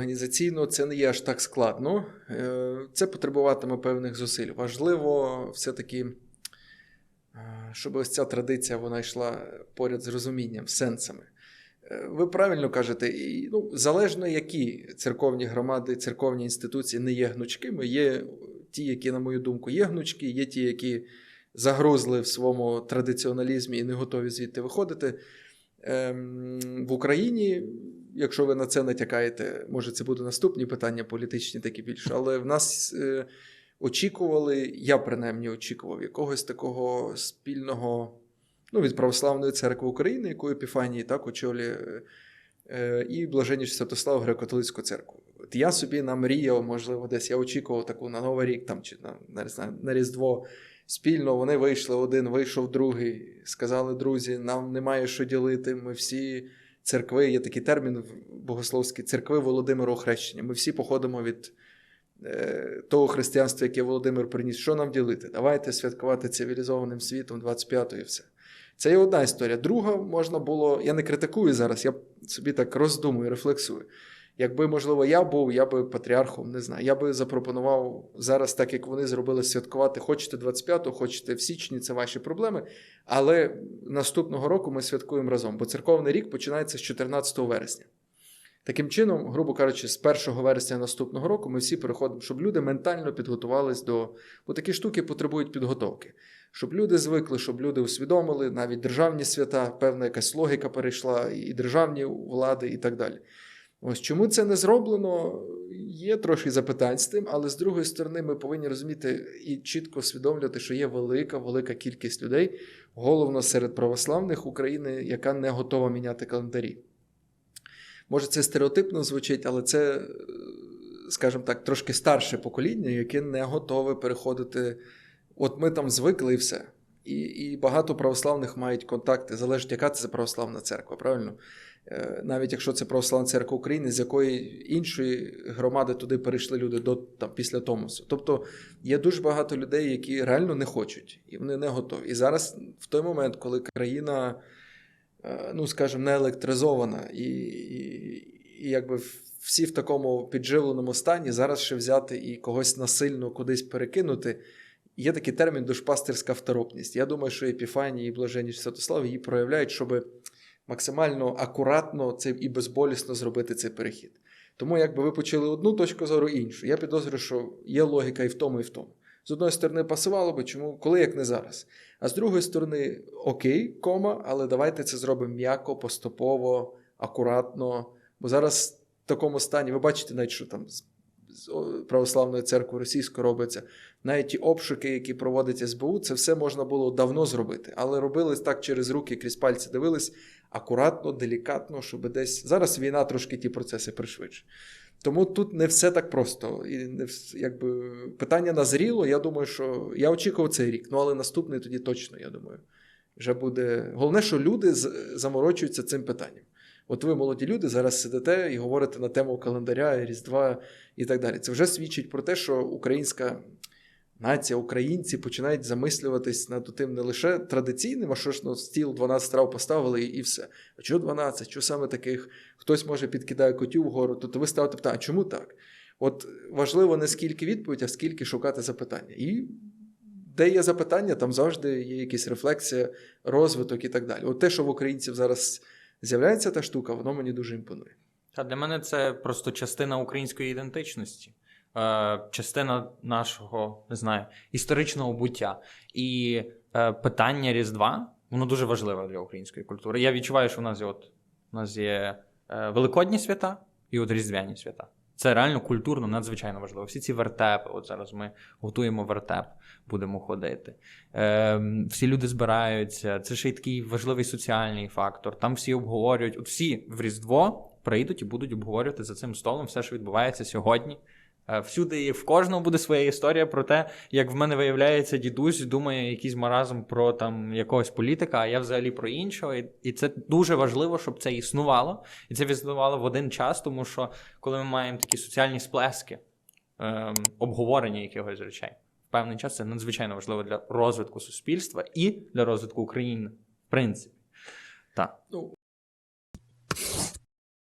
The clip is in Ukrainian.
організаційно це не є аж так складно. Е, Це потребуватиме певних зусиль. Важливо все-таки, е, щоб ось ця традиція вона йшла поряд з розумінням, сенсами. Е, Ви правильно кажете, і, ну, залежно які церковні громади, церковні інституції не є гнучкими, є ті, які, на мою думку, є гнучкі, є ті, які загрузли в своєму традиціоналізмі і не готові звідти виходити. Ем, в Україні, якщо ви на це натякаєте, може це буде наступні питання політичні, такі більше, але в нас е, очікували, я принаймні очікував якогось такого спільного ну, від Православної церкви України, яку Епіфанії так очолює, е, і Блаженність Святослав Греко-католицьку церкву. От я собі намріяв, можливо, десь я очікував таку на Новий рік там, чи на, знаю, на Різдво. Спільно вони вийшли один, вийшов другий. Сказали, друзі, нам немає що ділити. Ми всі церкви, є такий термін в богословський церкви Володимира Охрещення. Ми всі походимо від е, того християнства, яке Володимир приніс. Що нам ділити? Давайте святкувати цивілізованим світом 25-го і все. Це є одна історія. Друга можна було. Я не критикую зараз, я собі так роздумую, рефлексую. Якби, можливо, я був, я би патріархом, не знаю. Я би запропонував зараз, так як вони зробили, святкувати. Хочете 25-го, хочете в січні, це ваші проблеми. Але наступного року ми святкуємо разом, бо церковний рік починається з 14 вересня. Таким чином, грубо кажучи, з 1 вересня наступного року ми всі переходимо, щоб люди ментально підготувались до. Бо такі штуки потребують підготовки. Щоб люди звикли, щоб люди усвідомили, навіть державні свята, певна якась логіка перейшла, і державні влади, і так далі. Ось чому це не зроблено, є трохи запитань з тим, але з другої сторони, ми повинні розуміти і чітко усвідомлювати, що є велика, велика кількість людей, головно серед православних України, яка не готова міняти календарі. Може, це стереотипно звучить, але це, скажімо так, трошки старше покоління, яке не готове переходити. От ми там звикли і все. І, і багато православних мають контакти, залежить, яка це православна церква, правильно? Е, Навіть якщо це православна церква України, з якої іншої громади туди перейшли люди до там після Томосу. Тобто є дуже багато людей, які реально не хочуть, і вони не готові. І зараз, в той момент, коли країна, е, ну скажімо, не електризована, і, і, і якби всі в такому підживленому стані, зараз ще взяти і когось насильно кудись перекинути. Є такий термін душпастерська второпність. Я думаю, що Епіфанії і Блаженність Святослав її проявляють, щоб максимально акуратно це і безболісно зробити цей перехід. Тому, якби ви почали одну точку зору іншу, я підозрюю, що є логіка і в тому, і в тому. З одної сторони, пасувало би, чому, коли як не зараз. А з другої сторони, окей, кома, але давайте це зробимо м'яко, поступово, акуратно. Бо зараз в такому стані, ви бачите, навіть що там з православної церкви російської робиться, навіть ті обшуки, які проводить СБУ, це все можна було давно зробити, але робилось так через руки, крізь пальці дивились акуратно, делікатно, щоб десь зараз війна трошки ті процеси пришвидшує. Тому тут не все так просто. І не якби питання назріло. Я думаю, що я очікував цей рік, ну але наступний тоді точно, я думаю, вже буде. Головне, що люди заморочуються цим питанням. От ви, молоді люди, зараз сидите і говорите на тему календаря, Різдва і так далі. Це вже свідчить про те, що українська нація, українці починають замислюватись над тим не лише традиційним, а що ж на стіл 12 страв поставили і, все. А чого 12? Чого саме таких? Хтось може підкидає котів вгору, то ви ставите питання, а чому так? От важливо не скільки відповідь, а скільки шукати запитання. І де є запитання, там завжди є якась рефлексія, розвиток і так далі. От те, що в українців зараз з'являється та штука, воно мені дуже імпонує. Та для мене це просто частина української ідентичності, е, частина нашого, не знаю, історичного буття. І е, питання Різдва воно дуже важливе для української культури. Я відчуваю, що в нас є от у нас є е, великодні свята і от різдвяні свята. Це реально культурно надзвичайно важливо. Всі ці вертепи, от зараз ми готуємо вертеп, будемо ходити. Е, всі люди збираються. Це ще й такий важливий соціальний фактор. Там всі обговорюють, от всі в Різдво прийдуть і будуть обговорювати за цим столом все, що відбувається сьогодні. Е, Всюди і в кожного буде своя історія про те, як в мене виявляється, дідусь думає якийсь маразм про там якогось політика, а я взагалі про іншого. І, і це дуже важливо, щоб це існувало. І це існувало в один час, тому що коли ми маємо такі соціальні сплески, ем, обговорення якихось речей, в певний час це надзвичайно важливо для розвитку суспільства і для розвитку України, в принципі. Так. Ну,